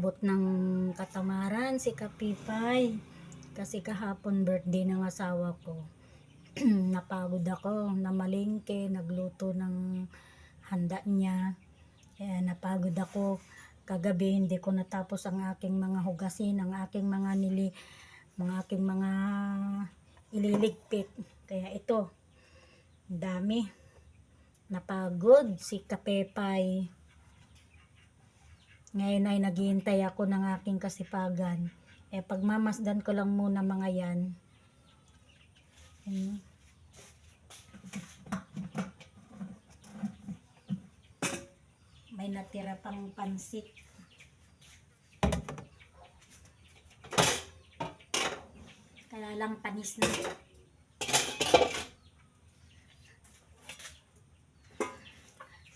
Inabot ng katamaran si Kapipay. Kasi kahapon birthday ng asawa ko. Napagod ako, namalingke, nagluto ng handa niya. Kaya napagod ako. Kagabi hindi ko natapos ang aking mga hugasin, ang aking mga nili, mga aking mga ililigpit. Kaya ito, dami. Napagod si Kapepay. Ngayon ay naghihintay ako ng aking kasipagan. Eh, pagmamasdan ko lang muna mga yan. May natira pang pansit. Kaya lang panis na.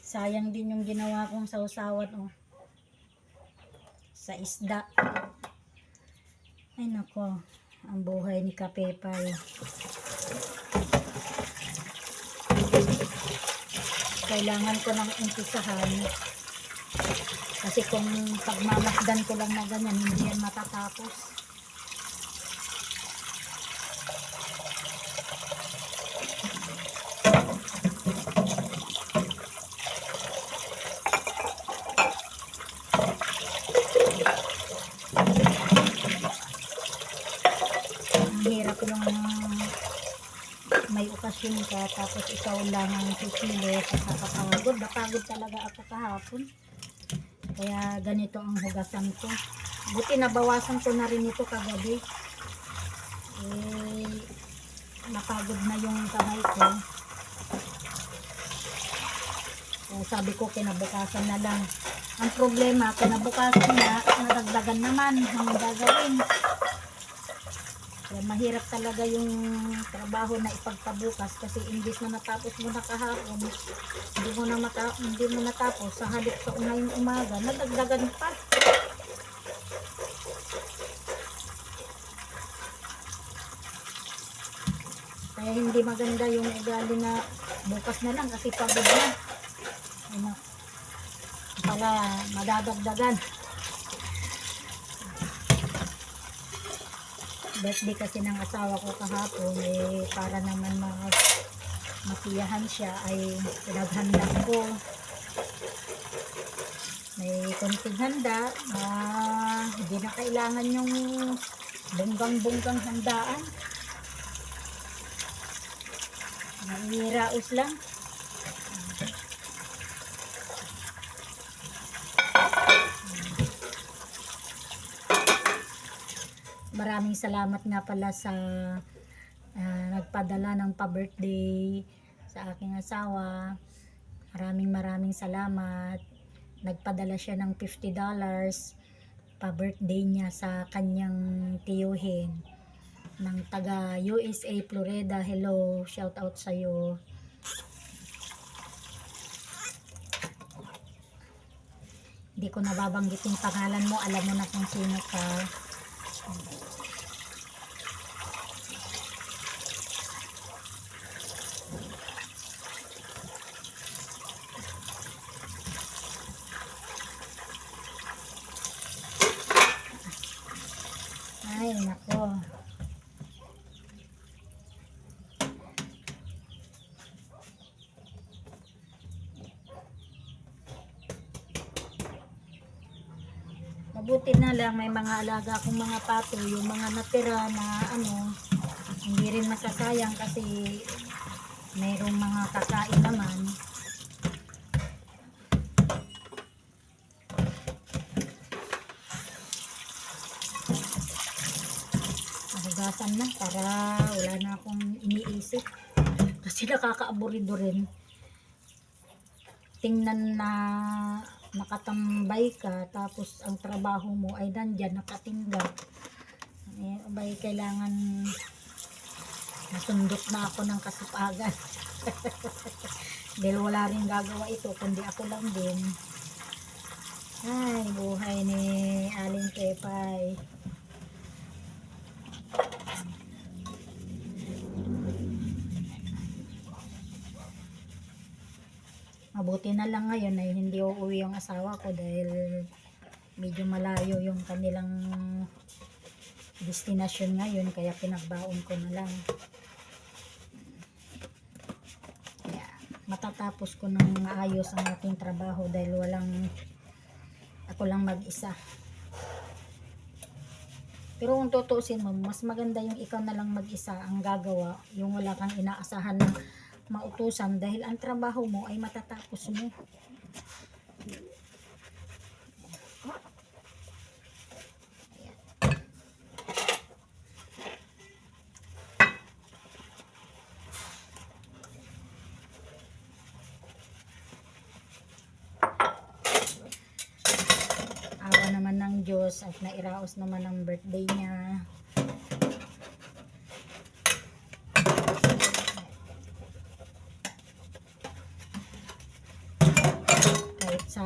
Sayang din yung ginawa kong sausawan oh. Sa isda. Ay nako, ang buhay ni Kapepay. Kailangan ko nang umpisahan. Kasi kung pagmamasdan ko lang na ganyan, hindi yan matatapos. Ang hirap yung may okasyon ka tapos ikaw lang ang pipili sa kapagod. Napagod talaga ako kahapon. Kaya ganito ang hugasan ko. Buti nabawasan ko na rin ito kagabi. Eh, napagod na yung kamay ko. Kaya sabi ko kinabukasan na lang. Ang problema, kinabukasan na, nadagdagan naman ang gagawin. Mahirap talaga yung trabaho na ipagpabukas kasi imbis na natapos mo na kahapon, hindi mo na mata hindi mo natapos sa halip sa ngayong umaga, nadagdagan pa. Kaya hindi maganda yung ugali na bukas na lang kasi pagod na. Ano, pala madadagdagan. Birthday kasi ng asawa ko kahapon eh para naman ma masiyahan siya ay pinaghanda ko. May konting handa na hindi na kailangan yung bunggang-bunggang handaan. Nangiraos lang maraming salamat nga pala sa ah, nagpadala ng pa-birthday sa aking asawa. Maraming maraming salamat. Nagpadala siya ng $50 pa-birthday niya sa kanyang tiyuhin ng taga USA, Florida. Hello, shout out sa iyo. Hindi ko nababanggit yung pangalan mo. Alam mo na kung sino ka. Ay, nako. Mabuti na lang may mga alaga akong mga pato, yung mga natira na ano, hindi rin masasayang kasi mayroong mga kakain naman. Nahugasan na para wala na akong iniisip. Kasi nakakaaburido rin. Tingnan na nakatambay ka tapos ang trabaho mo ay nandyan nakatingga. Eh, abay kailangan nasundot na ako ng kasipagan. Dahil wala rin gagawa ito kundi ako lang din. Ay, buhay ni Aling Pepay. Mabuti na lang ngayon ay hindi uuwi yung asawa ko dahil medyo malayo yung kanilang destination ngayon kaya pinagbaon ko na lang. Kaya matatapos ko ng maayos ang aking trabaho dahil walang ako lang mag-isa. Pero kung tutuusin mo, mas maganda yung ikaw na lang mag-isa ang gagawa, yung wala kang inaasahan na mautusan dahil ang trabaho mo ay matatapos mo. Awa naman ng Diyos at nairaos naman ang birthday niya. Kahit sa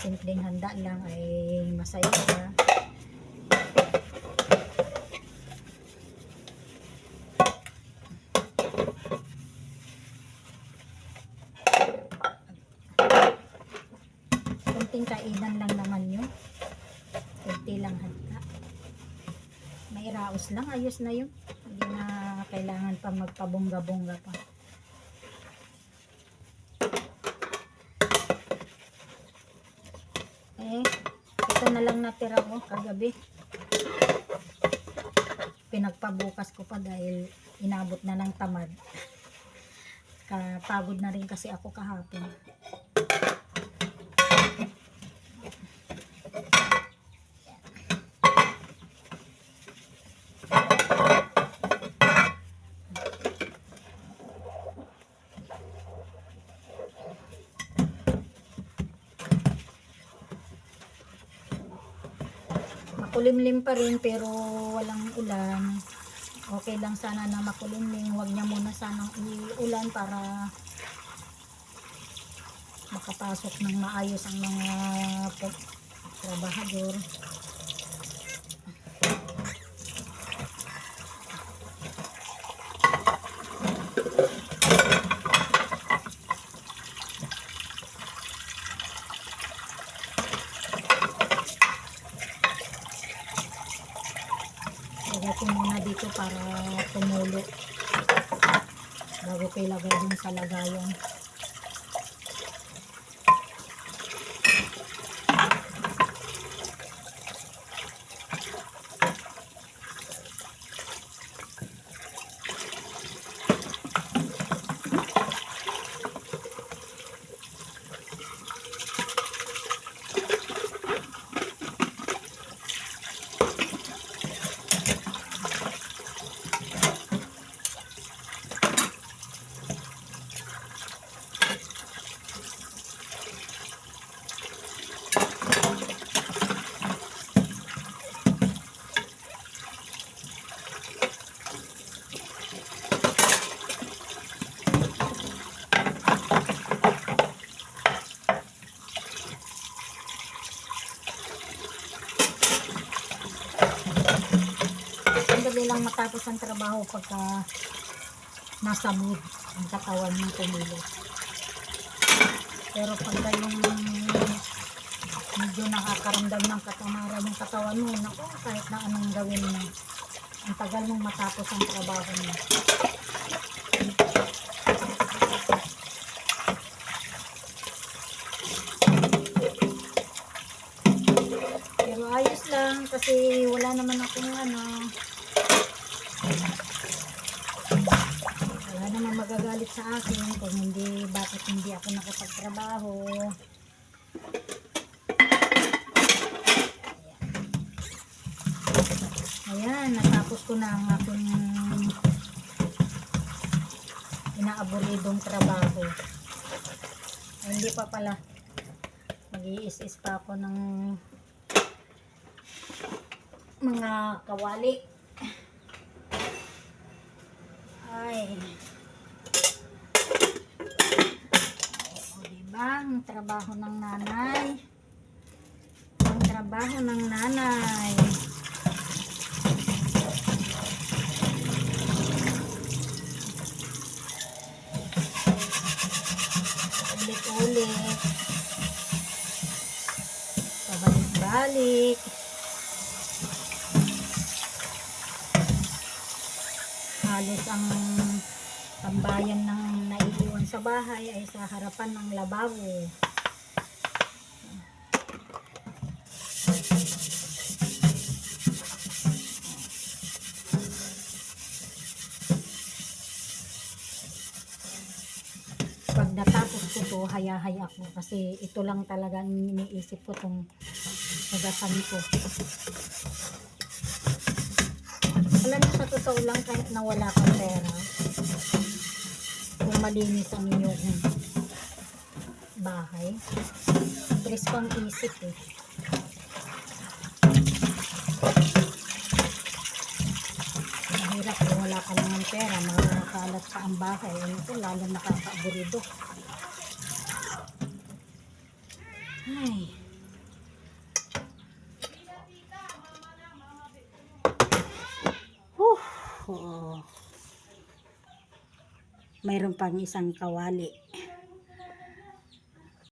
simpleng handa lang ay masaya siya. Kunting kainan lang naman yun. Kunti lang handa. May raos lang, ayos na yun. Hindi na kailangan pa magpabongga-bongga pa. Eh, ito na lang natira ko kagabi. Pinagpabukas ko pa dahil inabot na ng tamad. Kapagod na rin kasi ako kahapon. Makulimlim pa rin pero walang ulan. Okay lang sana na makulimlim. Huwag niya muna sanang iulan para makapasok ng maayos ang mga trabahador Lagay ko muna dito para tumulo. Bago ko ilagay dun sa lagayan. Ang dali lang matapos ang trabaho pagka nasa mood ang katawan ng kumilos. Pero pagka yung medyo nakakaramdam ng katamaran ng katawan mo, naku, kahit na anong gawin mo, ang tagal mong matapos ang trabaho mo. Pero ayos lang kasi wala naman. Wala naman magagalit sa akin kung hindi, bakit hindi ako nakapagtrabaho. Ayan, natapos ko na ang aking inaaburidong trabaho. Ay, hindi pa pala. Mag-iis-is pa ako ng mga kawali. Ay. O, diba? Ang trabaho ng nanay. Ang trabaho ng nanay. Tambayan ng naiiwan sa bahay ay sa harapan ng lababo. pag natapos ko to, hayahay ako kasi ito lang talaga ang iniisip ko tong hugasan ko. Alam mo, sa totoo lang, kahit na wala kang pera, kung malinis ang iyong bahay, stress ko ang isip eh. Mahirap kung wala ka naman pera, makakalat pa ang bahay. Ano ito, lalo nakakaaburido. Ay. Huh. Oo mayroon pang isang kawali.